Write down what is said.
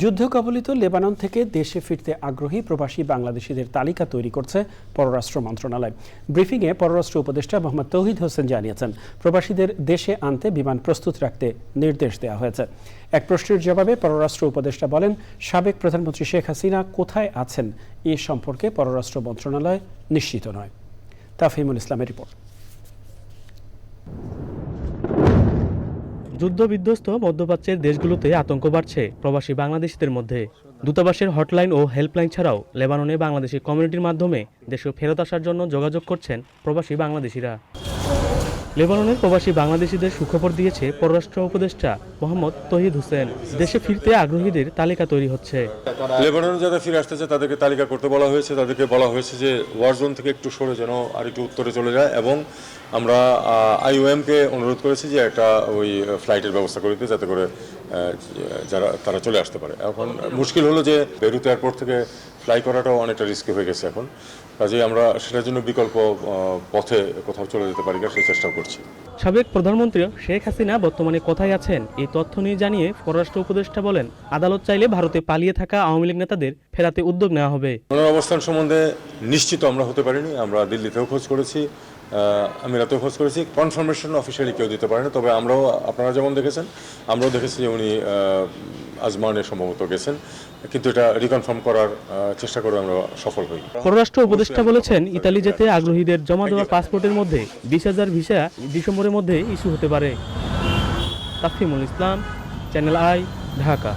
যুদ্ধ কবলিত লেবানন থেকে দেশে ফিরতে আগ্রহী প্রবাসী বাংলাদেশিদের তালিকা তৈরি করছে পররাষ্ট্র মন্ত্রণালয়। ব্রিফিংয়ে পররাষ্ট্র উপদেষ্টা মোহাম্মদ তৌহিদ হোসেন জানিয়েছেন, প্রবাসীদের দেশে আনতে বিমান প্রস্তুত রাখতে নির্দেশ দেওয়া হয়েছে। এক প্রশ্নের জবাবে পররাষ্ট্র উপদেষ্টা বলেন, সাবেক প্রধানমন্ত্রী শেখ হাসিনা কোথায় আছেন এ সম্পর্কে পররাষ্ট্র মন্ত্রণালয় নিশ্চিত নয়। তাফহিমুল ইসলামের রিপোর্ট। যুদ্ধবিধ্বস্ত মধ্যপ্রাচ্যের দেশগুলোতে আতঙ্ক বাড়ছে প্রবাসী বাংলাদেশিদের মধ্যে। দূতাবাসের হটলাইন ও হেল্পলাইন ছাড়াও লেবাননে বাংলাদেশি কমিউনিটির মাধ্যমে দেশে ফেরত আসার জন্য যোগাযোগ করছেন প্রবাসী বাংলাদেশিরা। লেবাননের প্রবাসী বাংলাদেশিদের সুখবর দিয়েছে পররাষ্ট্র উপদেষ্টা মোহাম্মদ তহিদ হোসেন। দেশে ফিরতে আগ্রহীদের তালিকা তৈরি হচ্ছে। লেবাননে যারা ফিরে আসতেছে তাদেরকে তালিকা করতে বলা হয়েছে। তাদেরকে বলা হয়েছে যে ওয়ার জোন থেকে একটু সরে যেন আর একটু উত্তরে চলে যায় এবং আমরা আইওএমকে অনুরোধ করেছি যে একটা ওই ফ্লাইটের ব্যবস্থা করে দিতে, যাতে করে যারা তারা চলে আসতে পারে। এখন মুশকিল হলো যে বেরুত এয়ারপোর্ট থেকে ফ্লাই করাটাও অনেকটা রিস্কি হয়ে গেছে এখন। কাজে আমরা সেটার জন্য বিকল্প পথে কোথাও চলে যেতে পারি সেই চেষ্টা করছি। সাবেক প্রধানমন্ত্রী শেখ হাসিনা বর্তমানে কোথায় আছেন এই তথ্য নিয়ে জানিয়ে পররাষ্ট্র উপদেষ্টা বলেন আদালত চাইলে ভারতে পালিয়ে থাকা আওয়ামী লীগ নেতাদের ফেরাতে উদ্যোগ নেওয়া হবে। ওনার অবস্থান সম্বন্ধে নিশ্চিত আমরা হতে পারিনি আমরা দিল্লিতেও খোঁজ করেছি। আহ, আমিরাতেও খোঁজ করেছি। কনফার্মেশন অফিসিয়ালি কেউ দিতে পারে না তবে আমরাও আপনারা যেমন দেখেছেন আমরাও দেখেছি যে উনি আজমানে সম্ভবত গেছেন। কিন্তু এটা রিকনফার্ম করার চেষ্টা করে আমরা সফল হই। পররাষ্ট্র উপদেষ্টা বলেছেন ইতালি যেতে আগ্রহীদের জমা দেওয়া পাসপোর্টের মধ্যে বিশ হাজার ভিসা ডিসেম্বরের মধ্যে ইস্যু হতে পারে। Tafimul Islam channel I Dhaka.